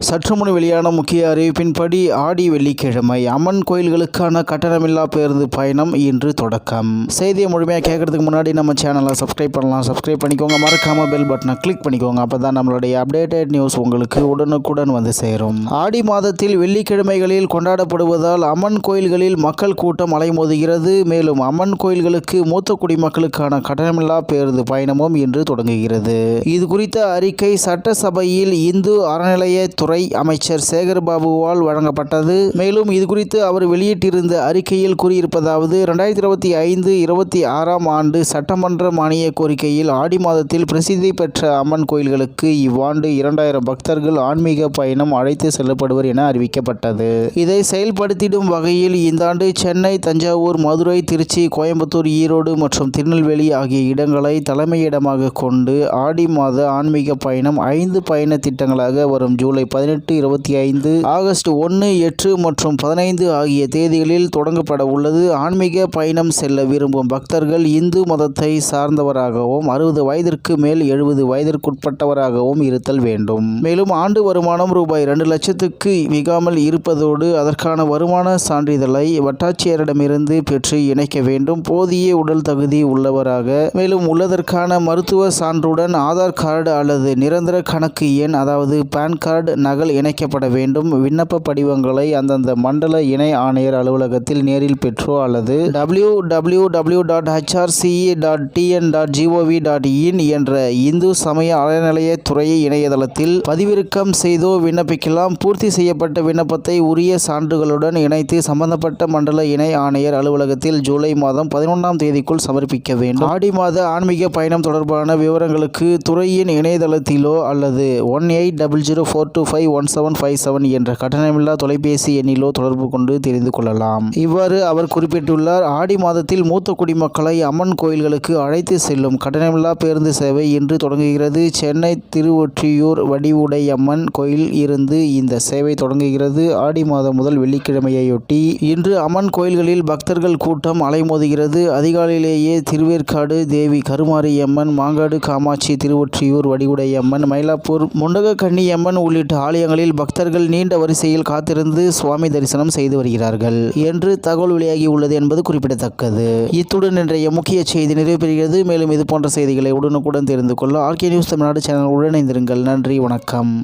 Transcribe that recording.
சற்றுமுன் வெளியான முக்கிய அறிவிப்பின்படி ஆடி வெள்ளிக்கிழமை அம்மன் கோயில்களுக்கான கட்டணமில்லா பேருந்து பயணம் இன்று தொடக்கம். செய்தியை முழுமையாக கேட்கறதுக்கு முன்னாடி நம்ம சேனலை சப்ஸ்கிரைப் பண்ணலாம். சப்ஸ்கிரைப் பண்ணிக்கோங்க. மறக்காம பெல் பட்டனை கிளிக் பண்ணிக்கோங்க. அப்போ தான் நம்மளுடைய அப்டேட்டட் நியூஸ் உங்களுக்கு உடனுக்குடன் வந்து சேரும். ஆடி மாதத்தில் வெள்ளிக்கிழமைகளில் கொண்டாடப்படுவதால் அம்மன் கோயில்களில் மக்கள் கூட்டம் அலைமோதுகிறது. மேலும் அம்மன் கோயில்களுக்கு மூத்த குடிமக்களுக்கான கட்டணமில்லா பேருந்து பயணமும் இன்று தொடங்குகிறது. இது குறித்த அறிக்கை சட்டசபையில் இந்து துறை அமைச்சர் சேகர்பாபுவால் வழங்கப்பட்டது. மேலும் இதுகுறித்து அவர் வெளியிட்டிருந்த அறிக்கையில் கூறியிருப்பதாவது ரெண்டாயிரத்தி இருபத்தி ஐந்து இருபத்தி ஆறாம் ஆண்டு சட்டமன்ற மானிய கோரிக்கையில் ஆடி மாதத்தில் பிரசித்தி பெற்ற அம்மன் கோயில்களுக்கு இவ்வாண்டு இரண்டாயிரம் பக்தர்கள் ஆன்மீக பயணம் அழைத்து செல்லப்படுவர் என அறிவிக்கப்பட்டது. இதை செயல்படுத்திடும் வகையில் இந்த ஆண்டு சென்னை தஞ்சாவூர் மதுரை திருச்சி கோயம்புத்தூர் ஈரோடு மற்றும் திருநெல்வேலி ஆகிய இடங்களை தலைமையிடமாக கொண்டு ஆடி மாத ஆன்மீக பயணம் ஐந்து பயண திட்டங்களாக வரும் ஜூலை பதினெட்டு இருபத்தி ஐந்து ஆகஸ்ட் ஒன்று எட்டு மற்றும் பதினைந்து ஆகிய தேதிகளில் தொடங்கப்பட உள்ளது. ஆன்மீக பயணம் செல்ல விரும்பும் பக்தர்கள் இந்து மதத்தை சார்ந்தவராகவும் அறுபது வயதிற்கு மேல் எழுபது வயதிற்குட்பட்டவராகவும் இருத்தல் வேண்டும். மேலும் ஆண்டு வருமானம் ரூபாய் இரண்டு லட்சத்துக்கு மிகாமல் இருப்பதோடு அதற்கான வருமான சான்றிதழை வட்டாட்சியரிடமிருந்து பெற்று இணைக்க வேண்டும். போதிய உடல் தகுதி உள்ளவராக மேலும் உள்ளதற்கான மருத்துவ சான்றுடன் ஆதார் கார்டு அல்லது நிரந்தர கணக்கு எண் அதாவது பான் கார்டு நகல் இணைக்கப்பட வேண்டும். விண்ணப்ப படிவங்களை அந்தந்த மண்டல இணை ஆணையர் அலுவலகத்தில் நேரில் பெற்றோ அல்லது W W W dot HRCE dot TN dot GOV dot in என்ற இந்து சமய அறநிலையத்துறை இணையதளத்தில் பதிவிறக்கம் செய்தோ விண்ணப்பிக்கலாம். பூர்த்தி செய்யப்பட்ட விண்ணப்பத்தை உரிய சான்றுகளுடன் இணைத்து சம்பந்தப்பட்ட மண்டல இணை ஆணையர் அலுவலகத்தில் ஜூலை மாதம் பதினொன்றாம் தேதிக்குள் சமர்ப்பிக்க வேண்டும். ஆடி மாத ஆன்மீக பயணம் தொடர்பான விவரங்களுக்கு துறையின் இணையதளத்திலோ அல்லது one eight double zero four two five one seven five seven என்ற கட்டணமில்லா தொலைபேசி எண்ணிலோ தொடர்பு கொண்டு தெரிந்து கொள்ளலாம் இவ்வாறு அவர் குறிப்பிட்டுள்ளார் ஆடி மாதத்தில் மூத்த குடிமக்களை அம்மன் கோயில்களுக்கு அழைத்து செல்லும் கட்டணமில்லா பேருந்து சேவை இன்று தொடங்குகிறது சென்னை திருவொற்றியூர் வடிவுடையம்மன் கோயில் இருந்து இந்த சேவை தொடங்குகிறது ஆடி மாதம் முதல் வெள்ளிக்கிழமையொட்டி இன்று அம்மன் கோயில்களில் பக்தர்கள் கூட்டம் அலைமோதுகிறது அதிகாலையிலேயே திருவேற்காடு தேவி கருமாரியம்மன் மாங்காடு காமாட்சி திருவொற்றியூர் வடிவுடையம்மன் மயிலாப்பூர் முண்டக கன்னியம்மன் உள்ளிட்ட ஆலயங்களில் பக்தர்கள் நீண்ட வரிசையில் காத்திருந்து சுவாமி தரிசனம் செய்து வருகிறார்கள் என்று தகவல் வெளியாகி உள்ளது என்பது குறிப்பிடத்தக்கது. இத்துடன் இன்றைய முக்கிய செய்தி நிறைவு பெறுகிறது மேலும் இது போன்ற செய்திகளை உடனுக்குடன் தெரிந்து கொள்ள ஆர்கே நியூஸ் தமிழ்நாடு சேனல் உடனிருந்திருங்கள் நன்றி வணக்கம்.